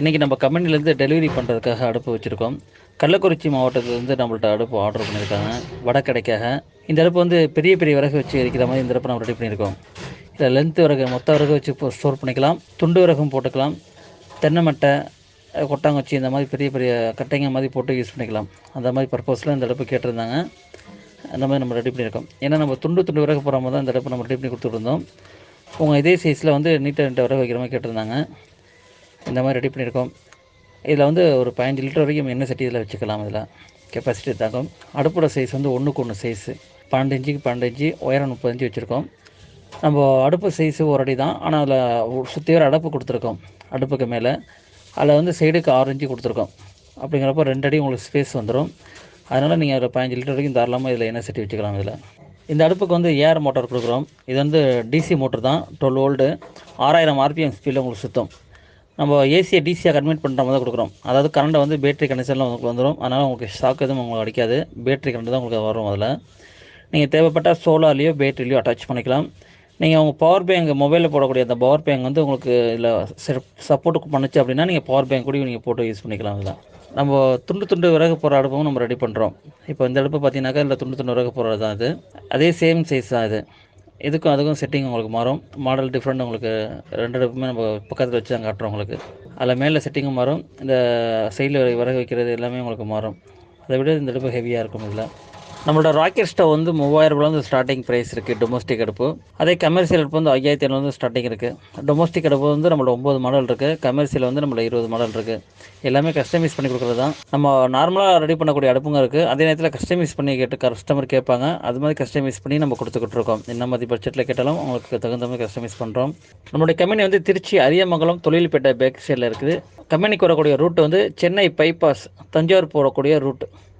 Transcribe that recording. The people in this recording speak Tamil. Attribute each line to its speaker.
Speaker 1: இன்றைக்கி நம்ம கம்பெனிலேருந்து டெலிவரி பண்ணுறதுக்காக அடுப்பு வச்சுருக்கோம். கள்ளக்குறிச்சி மாவட்டத்துலேருந்து நம்மள்ட்ட அடுப்பு ஆர்டர் பண்ணியிருக்காங்க வடக்கடைக்காக. இந்த அடுப்பு வந்து பெரிய பெரிய விறகு வச்சு எரிக்கிற மாதிரி இந்த அடுப்பு நம்ம ரெடி பண்ணியிருக்கோம். இதில் லென்த்து விறகு மொத்த விறகு வச்சு ஸ்டோர் பண்ணிக்கலாம். துண்டு விறகும் போட்டுக்கலாம். தென்னை மட்டை கொட்டாங்குச்சி இந்த மாதிரி பெரிய பெரிய கட்டைங்க மாதிரி போட்டு யூஸ் பண்ணிக்கலாம். அந்த மாதிரி பர்பஸில் இந்த அடுப்பு கேட்டிருந்தாங்க. அந்த மாதிரி நம்ம ரெடி பண்ணியிருக்கோம். ஏன்னா நம்ம துண்டு துண்டு விறகு போகிற மாதிரி தான் இந்த அடுப்பு நம்ம ரெடி பண்ணி கொடுத்துருந்தோம் உங்கள் இதே சைஸில் வந்து நீட்டாக நீட்டாக விறகு வைக்கிற மாதிரி கேட்டிருந்தாங்க. இந்த மாதிரி ரெடி பண்ணியிருக்கோம். இதில் வந்து ஒரு பதினஞ்சு லிட்டர் வரைக்கும் எண்ணெய் சட்டி இதில் வச்சுக்கலாம் இதில். கெப்பாசிட்டி தாக்கும் அடுப்போட சைஸ் வந்து ஒன்றுக்கு ஒன்று சைஸு பன்னெண்டு இன்ச்சுக்கு பன்னெண்டு இன்ச்சு உயரம் முப்பது இஞ்சி வச்சுருக்கோம். நம்ம அடுப்பு சைஸு ஒரு அடி தான். ஆனால் அதில் சுற்றி ஒரு அடுப்பு கொடுத்துருக்கோம். அடுப்புக்கு மேலே. அதில் வந்து சைடுக்கு ஆறு கொடுத்துருக்கோம். அப்படிங்கிறப்ப ரெண்டு அடி உங்களுக்கு ஸ்பேஸ் வந்துடும் அதனால் நீங்கள் அதில் பதினஞ்சு லிட்டர் வரைக்கும் தாராளமாக இதில் எண்ணெய் சட்டி வச்சுக்கலாம் இதில். இந்த அடுப்புக்கு வந்து ஏஆர் மோட்டார் கொடுக்குறோம். இது வந்து டிசி மோட்டர் தான். டுவெல் வோல்டு ஆறாயிரம் ஆர்பிஎம் ஸ்பீடில் உங்களுக்கு சுத்தம். நம்ம ஏசியை டிசியாக கன்வெர்ட் பண்ணுற மாதிரி தான் கொடுக்குறோம். அதாவது கரண்ட்டை வந்து பேட்டரி கனெக்ஷனில் உங்களுக்கு வந்துடும் அதனால் உங்களுக்கு ஷாக் எதுவும் உங்களுக்கு அடிக்காது. பேட்டரி கரண்ட் தான் உங்களுக்கு வரும் அதில். நீங்கள் தேவைப்பட்டால் சோலார்லேயோ பேட்டரிலையோ அட்டாச் பண்ணிக்கலாம். நீங்கள் உங்கள் பவர் பேங்க் மொபைலில் போடக்கூடிய அந்த பவர் பேங்க் வந்து உங்களுக்கு இதில் சப்போர்ட் பண்ணுச்சு அப்படின்னா நீங்கள் பவர் பேங்க் கூட நீங்கள் போட்டு யூஸ் பண்ணிக்கலாம் இதில் நம்ம துண்டு துண்டு விறகு போகிற அடுப்பும் நம்ம ரெடி பண்ணுறோம் இப்போ இந்த அடுப்பு பார்த்தீங்கன்னாக்கா இல்லை துண்டு துண்டு விறகு போகிறது தான் இது. அதே சேம் சைஸ் தான் இது. இதுக்கும் அதுக்கும் செட்டிங் உங்களுக்கு மாறும். மாடல் டிஃப்ரெண்ட் உங்களுக்கு ரெண்டு அடுப்புமே நம்ம பக்கத்தில் வச்சு தான் காட்டுறோம் உங்களுக்கு. அதில் மேலே செட்டிங்கும் மாறும். இந்த சைடில் விறகு வைக்கிறது எல்லாமே உங்களுக்கு மாறும். அதை விட இந்த அடுப்பு ஹெவியாக இருக்கும் இதில். நம்மளோட ராக்கெட் ஸ்டவ் வந்து மூவாயிரம் வந்து ஸ்டார்டிங் ப்ரைஸ் இருக்குது டொமஸ்டிக் அடுப்பு. அதே கமர்ஷியல் அடுப்பு வந்து ஐயாயிரத்தி ஐநூறு ஸ்டார்டிங் இருக்குது டொமஸ்டிக் அடுப்பு வந்து நம்மளோட ஒம்பது மாடல் இருக்குது கமர்ஷியல் வந்து நம்மளோட இருபது மாடல் இருக்குது எல்லாமே கஸ்டமைஸ் பண்ணி கொடுக்குறது தான். நம்ம நார்மலாக ரெடி பண்ணக்கூடிய அடுப்புங்க இருக்குது அதே நேரத்தில் கஸ்டமைஸ் பண்ணி கேட்டு கஸ்டமர் கேட்பாங்க. அது மாதிரி கஸ்டமைஸ் பண்ணி நம்ம கொடுத்துக்கிட்டு இருக்கோம். என்ன மாதிரி பட்ஜெட்டில் கேட்டாலும் உங்களுக்கு தகுந்த மாதிரி கஸ்டமைஸ் பண்ணுறோம் நம்மளுடைய கம்பெனி வந்து திருச்சி அரியமங்கலம் தொழில்பேட்டை பேக் சைடில் இருக்குது. கம்பெனிக்கு வரக்கூடிய ரூட் வந்து சென்னை பைபாஸ் தஞ்சாவூர் போகக்கூடிய ரூட்